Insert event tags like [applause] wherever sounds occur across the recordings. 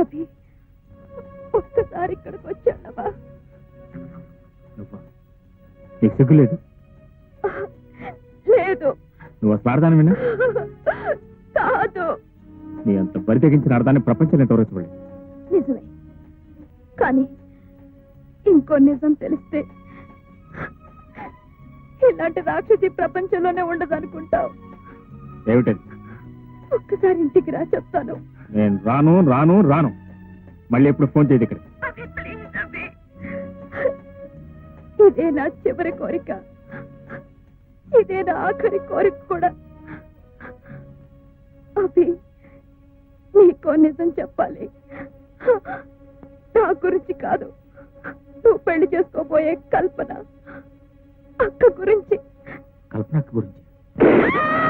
అభి ఒక్కసారి ఇక్కడికి వచ్చానవా నీకు సిగ్గు లేదు? లేదు. నువ్వు స్వార్థాన్ని విన్నా కాదు. నీ అంత బరి అర్థాన్ని ప్రపంచాన్ని తోరచబడి నిజమే. కానీ ఇంకో నిజం తెలిస్తే ఇలాంటి రాక్షసి ప్రపంచంలోనే ఉండదనుకుంటావు. ఏమిటది? ఒక్కసారి ఇంటికి రా చెప్తాను. నేను రాను రాను రాను. మళ్ళీ ఎప్పుడు ఫోన్ చేయదు ఇక్కడ. ఇదే నా చివరి కోరిక. ఇదే నా ఆఖరి కోరిక కూడా. అభి నీకో నిజం చెప్పాలి. నా గురించి కాదు. నువ్వు పెళ్ళి చేసుకోబోయే కల్పన. అక్క గురించి. కల్పన గురించి. [laughs]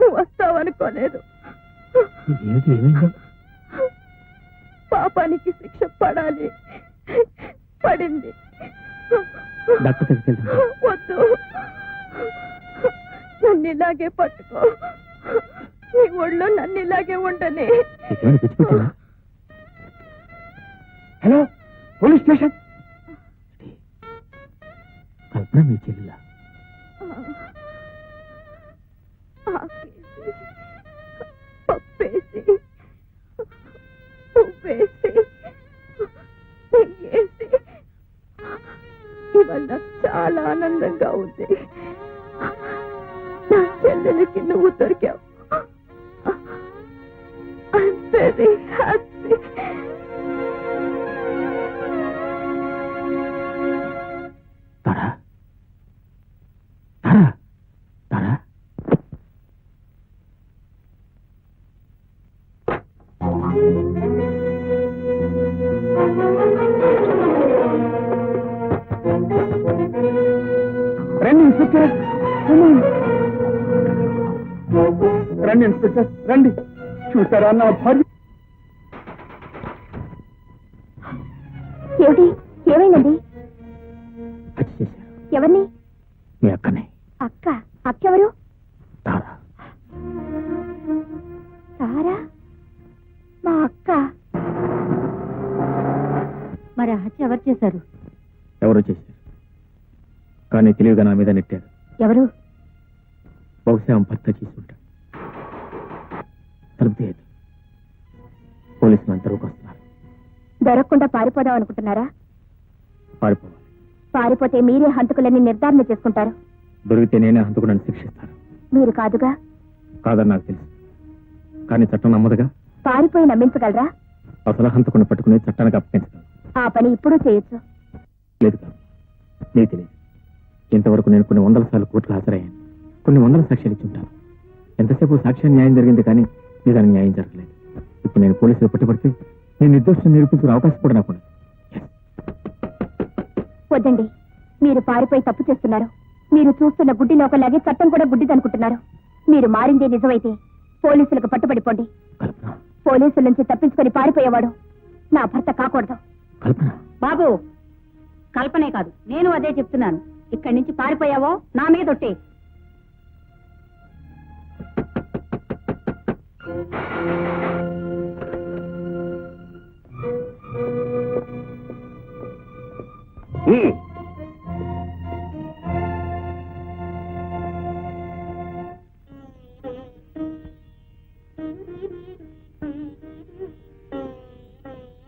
నువ్వు వస్తావనుకోలేదు. పాపానికి శిక్ష పడాలి. పడింది. డాక్టర్ వద్దు. నన్ను ఇలాగే పట్టుకో. నీ ఒళ్ళో నన్ను ఇలాగే ఉండని. Hello police station? కల్పన మీ చెల్లిలా చాలా ఆనందంగా ఉంది. నా చెల్లెలకి నువ్వు దొరికావు. ఐఎమ్ వెరీ రండి ఇన్స్పెక్టర్. రండి. చూసారా నా భార్య? ఏమిటి? ఏమైందండి? హత్య చేశారు. ఎవరిని? మీ అక్కనే. అక్క? అక్క ఎవరు తారా? సారా మా అక్క. మరి ఆ హత్య ఎవరు చేశారు? ఎవరో చేశారు. కానీ తెలివిగా నా మీద నెట్టారు. ఎవరు? బహుశా భర్త చేసి ఉంటాడు. తలుపు తీయదు పోలీసులు అంతలోకి వస్తున్నారు దొరకకుండా పారిపోదాం అనుకుంటున్నారా? పారిపోవాలి. పారిపోతే మీరే హంతకులని నిర్ధారణ చేసుకుంటారు. దొరికితే నేనే హంతకుడని శిక్షిస్తాను. మీరు కాదుగా? కాదని నాకు తెలుసు. కానీ చట్టం నమ్మదుగా? పారిపోయి నమ్మించగలరా? అసలు హంతకుని పట్టుకుని చట్టానికి అప్పగించగలను ఆ పని ఇప్పుడు చేయొచ్చు. లేదు కాదు. నీకు తెలియదు. ఇంతవరకు నేను కొన్ని వందల సార్లు కోర్టుకు హాజరయ్యాను. కొన్ని వందల సాక్ష్యాలు ఇచ్చి ఉంటాను. ఎంతసేపు సాక్ష్యం న్యాయం జరిగింది కానీ నిజానికి న్యాయం జరగలేదు. ఇప్పుడు నేను పోలీసులు పట్టుబడితే నేను నిర్దోషం నిరూపించుకునే అవకాశం కూడా నాకు. వద్దండి. మీరు పారిపోయి తప్పు చేస్తున్నారు. మీరు చూస్తున్న గుడ్డి లోకలాగే చట్టం కూడా గుడ్డిదనుకుంటున్నారు. మీరు మారిందే నిజమైతే పోలీసులకు పట్టుబడిపోండి. పోలీసుల నుంచి తప్పించుకొని పారిపోయేవాడు నా భర్త కాకూడదు. కల్పన. బాబు కల్పనే కాదు. నేను అదే చెప్తున్నాను. ఇక్కడి నుంచి పారిపోయావో నా మీద ఒట్టే. thank you